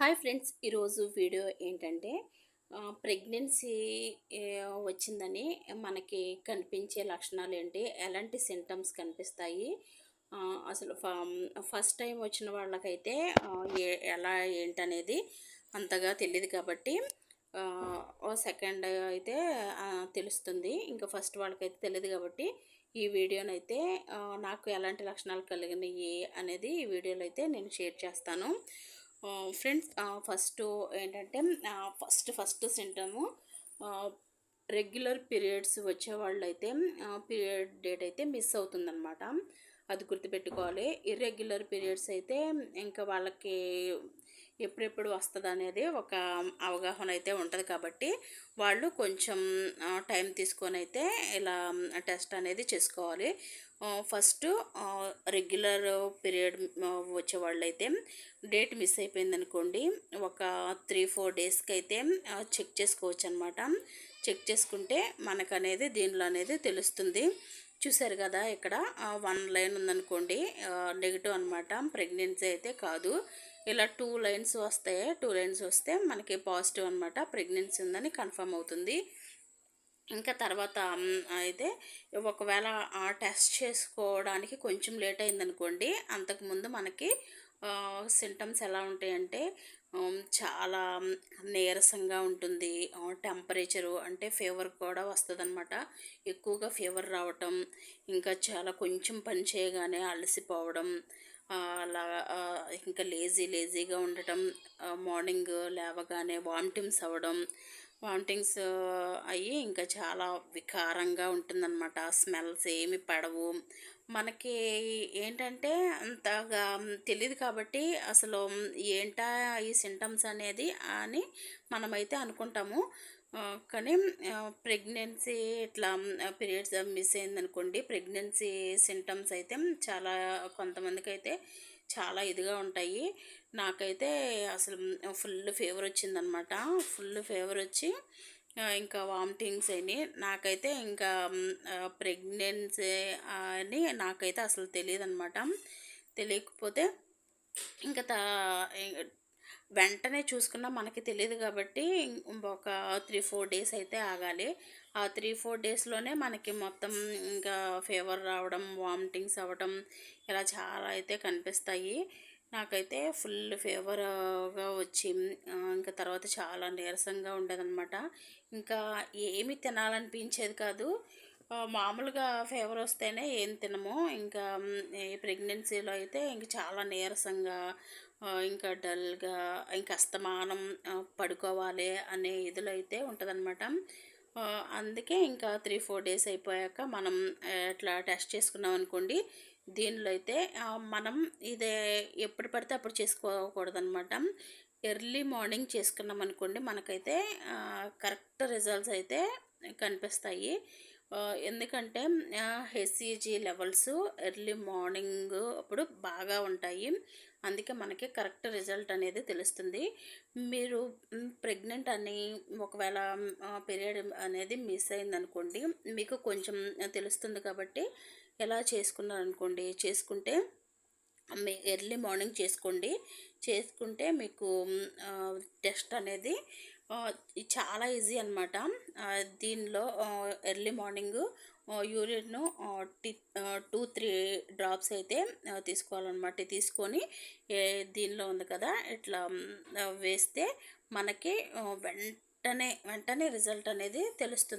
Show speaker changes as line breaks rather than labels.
Hi friends ఈరోజు video ఏంటంటే pregnancy వచ్చిందని మనకి కనిపించే లక్షణాలు ఏంటి ఎలాంటి సింటమ్స్ కనిపిస్తాయి అసలు ఫస్ట్ టైం వచ్చిన వాళ్ళకైతే ఏ ఎలా ఏంటనేది అంతగా తెలియదు కాబట్టి సెకండ్ అయితే తెలుస్తుంది. ఇంకా ఫస్ట్ వాళ్ళకైతే తెలియదు కాబట్టి ఈ వీడియోనైతే నాకు ఎలాంటి లక్షణాలు కలిగినాయి అనేది ఈ వీడియోలో అయితే నేను షేర్ చేస్తాను. ఫ్రెండ్స్ ఫస్ట్ ఏంటంటే first first symptom regular periods వచ్చేవాళ్ళు అయితే పీరియడ్ డేట్ అయితే మిస్ అవుతుందన్నమాట. అది గుర్తుపెట్టుకోవాలి. ఇర్రెగ్యులర్ పీరియడ్స్ అయితే ఇంకా వాళ్ళకి ఎప్పుడెప్పుడు వస్తుంది అనేది ఒక అవగాహన అయితే ఉంటుంది కాబట్టి వాళ్ళు కొంచెం టైం తీసుకొని అయితే ఇలా టెస్ట్ అనేది చేసుకోవాలి. ఫస్ట్ రెగ్యులర్ పీరియడ్ వచ్చే వాళ్ళు అయితే డేట్ మిస్ అయిపోయింది అనుకోండి ఒక త్రీ ఫోర్ డేస్కి అయితే చెక్ చేసుకోవచ్చు అనమాట చెక్ చేసుకుంటే మనకనేది దీనిలో అనేది తెలుస్తుంది. చూసారు కదా ఇక్కడ వన్ లైన్ ఉందనుకోండి నెగిటివ్ అనమాట. ప్రెగ్నెన్సీ అయితే కాదు. ఇలా టూ లైన్స్ వస్తాయి టూ లైన్స్ వస్తే మనకి పాజిటివ్ అనమాట ప్రెగ్నెన్సీ ఉందని కన్ఫర్మ్ అవుతుంది. ఇంకా తర్వాత అయితే ఒకవేళ ఆ టెస్ట్ చేసుకోవడానికి కొంచెం లేట్ అయిందనుకోండి అంతకుముందు మనకి సింటమ్స్ ఎలా ఉంటాయంటే చాలా నీరసంగా ఉంటుంది. టెంపరేచరు అంటే ఫీవర్ కూడా వస్తుంది అనమాట ఎక్కువగా ఫీవర్ రావటం ఇంకా చాలా కొంచెం పని చేయగానే అలసిపోవడం అలా ఇంకా లేజీ లేజీగా ఉండటం మార్నింగ్ లేవగానే వామిటింగ్స్ అవ్వడం వామిటింగ్స్ అయ్యి ఇంకా చాలా వికారంగా ఉంటుందన్నమాట. స్మెల్స్ ఏమి పడవు. మనకి ఏంటంటే అంతగా తెలియదు కాబట్టి అసలు ఏంటా ఈ సింటమ్స్ అనేది అని మనమైతే అనుకుంటాము. కానీ ప్రెగ్నెన్సీ ఇట్లా పీరియడ్స్ మిస్ అయిందనుకోండి ప్రెగ్నెన్సీ సింటమ్స్ అయితే చాలా కొంతమందికి అయితే చాలా ఇదిగా ఉంటాయి. నాకైతే అసలు ఫుల్ ఫీవర్ వచ్చిందనమాట. ఫుల్ ఫీవర్ వచ్చి ఇంకా వామిటింగ్స్ అయినాయి. నాకైతే ఇంకా ప్రెగ్నెన్సీ అని నాకైతే అసలు తెలియదు అనమాట తెలియకపోతే ఇంకా వెంటనే చూసుకున్నా మనకి తెలియదు కాబట్టి ఒక త్రీ ఫోర్ డేస్ అయితే ఆగాలి. ఆ త్రీ ఫోర్ డేస్లోనే మనకి మొత్తం ఇంకా ఫీవర్ రావడం వామిటింగ్స్ అవ్వడం ఇలా చాలా అయితే కనిపిస్తాయి. నాకైతే ఫుల్ ఫీవర్గా వచ్చి ఇంకా తర్వాత చాలా నీరసంగా ఉండేదన్నమాట. ఇంకా ఏమి తినాలనిపించేది కాదు. మామూలుగా ఫీవర్ వస్తేనే ఏం తినము. ఇంకా ప్రెగ్నెన్సీలో అయితే ఇంక చాలా నీరసంగా ఇంకా డల్గా ఇంకా అస్తమానం పడుకోవాలి అనే ఇదిలో అయితే ఉంటుందన్నమాట. అందుకే ఇంకా త్రీ ఫోర్ డేస్ అయిపోయాక మనం ఇట్లా టెస్ట్ చేసుకున్నాం అనుకోండి దీనిలో అయితే మనం ఇదే ఎప్పుడు పడితే అప్పుడు చేసుకోకూడదనమాట ఎర్లీ మార్నింగ్ చేసుకున్నాం అనుకోండి మనకైతే కరెక్ట్ రిజల్ట్స్ అయితే కనిపిస్తాయి. ఎందుకంటే హెచ్సిజీ లెవెల్స్ ఎర్లీ మార్నింగ్ అప్పుడు బాగా ఉంటాయి. అందుకే మనకి కరెక్ట్ రిజల్ట్ అనేది తెలుస్తుంది. మీరు ప్రెగ్నెంట్ అని ఒకవేళ పీరియడ్ అనేది మిస్ అయిందనుకోండి మీకు కొంచెం తెలుస్తుంది కాబట్టి ఎలా చేసుకున్నారనుకోండి చేసుకుంటే మీ ఎర్లీ మార్నింగ్ చేసుకోండి. చేసుకుంటే మీకు టెస్ట్ అనేది చాలా ఈజీ అనమాట దీనిలో ఎర్లీ మార్నింగ్ యూరిన్ టి టూ త్రీ డ్రాప్స్ అయితే తీసుకోవాలన్నమాట. తీసుకొని దీనిలో ఉంది కదా ఇట్లా వేస్తే మనకి వెంటనే వెంటనే రిజల్ట్ అనేది తెలుస్తుంది.